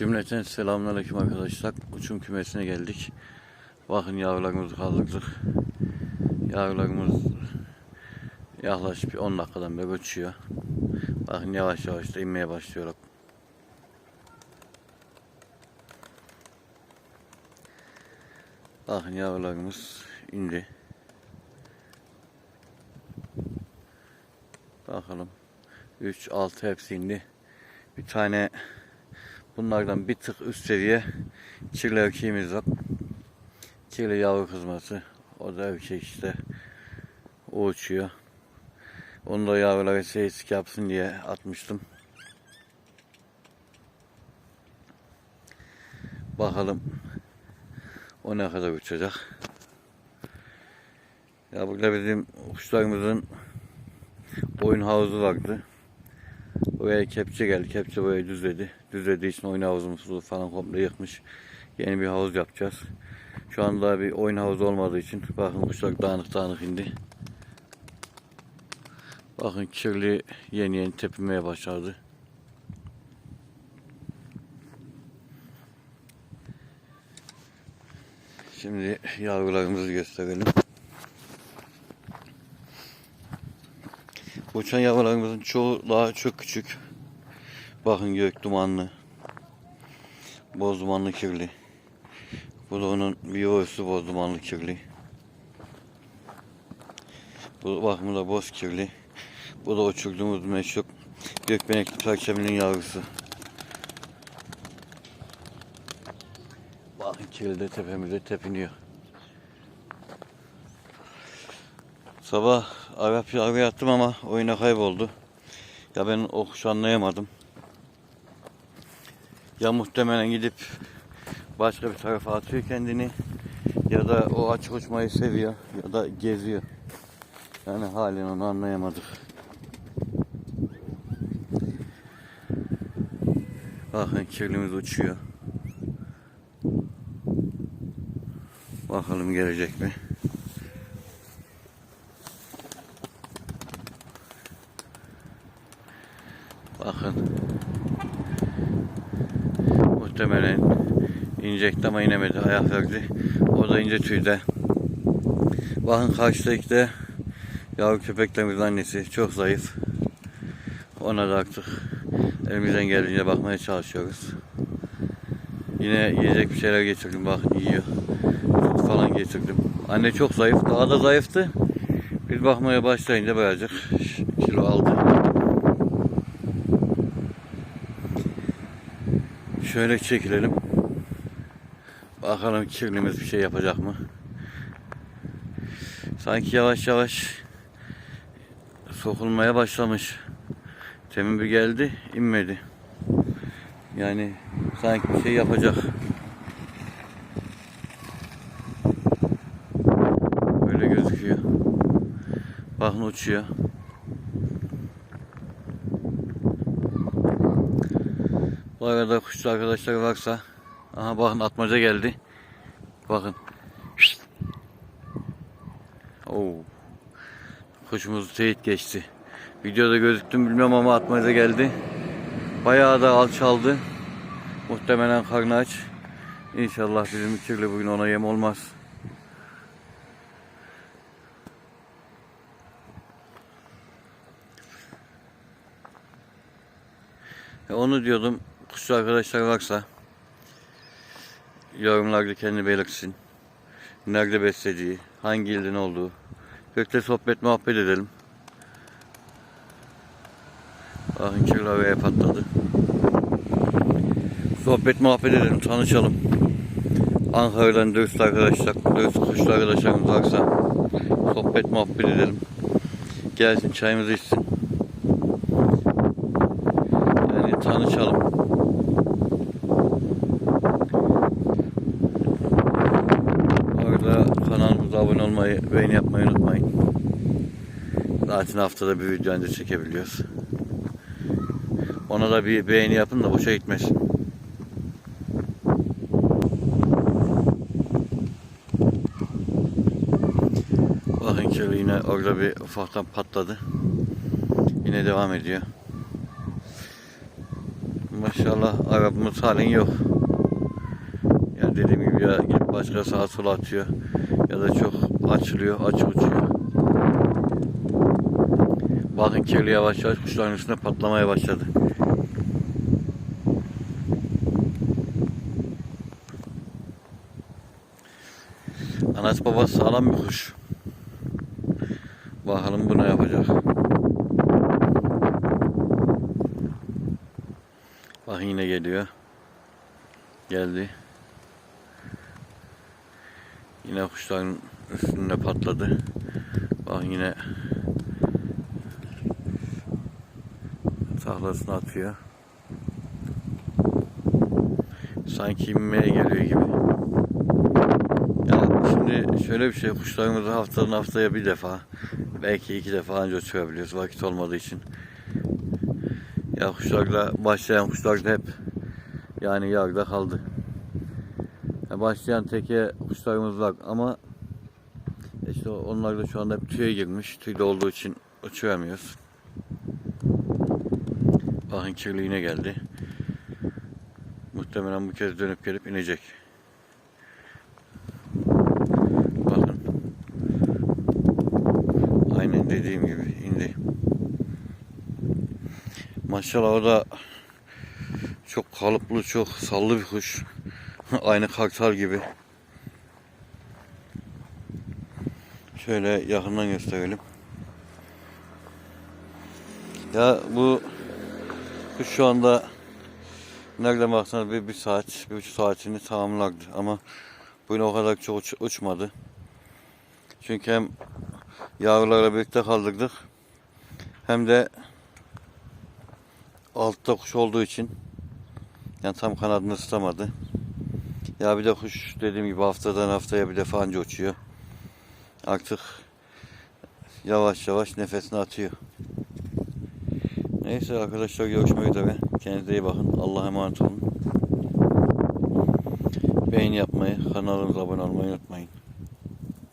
Cümleten selamünaleyküm arkadaşlar. Uçum kümesine geldik. Bakın yavrularımızı kaldırdık. Yavrularımız yaklaşık bir 10 dakikadan beri uçuyor. Bakın yavaş yavaş da inmeye başlıyor. Bakın yavrularımız indi. Bakalım. 3, 6 hepsi indi. Bir tane bunlardan bir tık üst seviye kirli erkeğimiz var. Kirli yavru kızması. O da erkek işte. O uçuyor. Onu da yavrulara seyislik yapsın diye atmıştım. Bakalım o ne kadar uçacak. Ya burada bizim kuşlarımızın oyun havuzu vardı. Oraya kepçe geldi. Kepçe burayı düzledi. Düzlediği için oyun havuzumuzu falan komple yıkmış. Yeni bir havuz yapacağız. Şu anda bir oyun havuzu olmadığı için bakın kuşlar dağınık dağınık indi. Bakın kirli yeni yeni tepinmeye başladı. Şimdi yavrularımızı gösterelim. Uçan yavrularımızın çoğu daha çok küçük. Bakın gök dumanlı. Boz dumanlı kirli. Bu da onun yuvası boz dumanlı kirli. Bu bakın bu da boz kirli. Bu da uçurduğumuz meşhur gökbenekli perçeminin yavrusu. Bakın kirli de tepemize tepiniyor. Sabah Arap yavru yattım ama oyuna kayboldu. Ya ben o kuşu anlayamadım. Ya muhtemelen gidip başka bir tarafa atıyor kendini ya da o açık uçmayı seviyor ya da geziyor. Yani halen onu anlayamadık. Bakın kirlimiz uçuyor. Bakalım gelecek mi? Bakın. Muhtemelen inecekti ama inemedi. Ayak verdi. O da ince tüyde. Bakın karşıdaki de yavru köpeklerimizin annesi. Çok zayıf. Ona da artık elimizden geldiğince bakmaya çalışıyoruz. Yine yiyecek bir şeyler getirdim. Bakın yiyor. Süt falan getirdim. Anne çok zayıf. Daha da zayıftı. Biz bakmaya başlayınca birazcık kilo aldı. Şöyle çekilelim. Bakalım kirlimiz bir şey yapacak mı? Sanki yavaş yavaş sokulmaya başlamış. Temin bir geldi, inmedi. Yani sanki bir şey yapacak. Böyle gözüküyor. Bakın uçuyor. Bu arada kuşçu arkadaşlar varsa aha bakın atmaca geldi. Bakın. Oo. Kuşumuz teyit geçti. Videoda gözüktü mü bilmem ama atmaca geldi. Bayağı da alçaldı. Muhtemelen karnı aç. İnşallah bizim kirli bugün ona yem olmaz. E, Onu diyordum. Kuşçu arkadaşlar varsa yorumlarda kendi belirtsin. Nerede beslediği, hangi ilden olduğu. Gökte sohbet muhabbet edelim. Bakın kirli havaya patladı. Sohbet muhabbet edelim, tanışalım. Ankara'dan dürüst arkadaşlar, dürüst kuşlu arkadaşlarımız varsa sohbet muhabbet edelim. Gelsin çayımızı içsin. Yani tanışalım. Orada kanalımıza abone olmayı, beğeni yapmayı unutmayın. Zaten haftada bir video önce çekebiliyoruz. Ona da bir beğeni yapın da boşa gitmesin. Bakın kirli yine orada bir ufaktan patladı. Yine devam ediyor. Maşallah arabamız halen yok. Yani dediğim gibi ya başka sağa sola atıyor ya da çok açılıyor, açık uçuyor. Bakın kirli yavaş yavaş kuşların üstüne patlamaya başladı. Anası babası sağlam bir kuş. Bakalım bu ne yapacak. Bak yine geliyor. Geldi. Yine kuşların üstünde patladı. Bak yine tahlasını atıyor. Sanki inmeye geliyor gibi. Ya şimdi şöyle bir şey kuşlarımızı haftanın haftaya bir defa belki iki defa anca uçurabiliyoruz vakit olmadığı için. Ya kuşlarla başlayan kuşlar da hep yani yarıda kaldı. Ya başlayan teke kuşlarımız var ama işte onlar da şu anda hep tüye girmiş. Tüyde olduğu için uçuramıyoruz. Bakın kirliğine geldi. Muhtemelen bu kez dönüp gelip inecek. Bakın. Aynen dediğim gibi indi. Maşallah o da çok kalıplı, çok sallı bir kuş. Aynı kartal gibi. Şöyle yakından gösterelim. Ya bu kuş şu anda nereden baksanız bir, bir saat, bir buçuk saatini tamamlardı ama bugün o kadar çok uç- uçmadı. Çünkü hem yavrularla birlikte kaldırdık hem de altta kuş olduğu için yani tam kanadını ısıtamadı. Ya bir de kuş dediğim gibi haftadan haftaya bir defa anca uçuyor. Artık yavaş yavaş nefesini atıyor. Neyse arkadaşlar görüşmek üzere. Kendinize iyi bakın. Allah'a emanet olun. Beğeni yapmayı, kanalımıza abone olmayı unutmayın.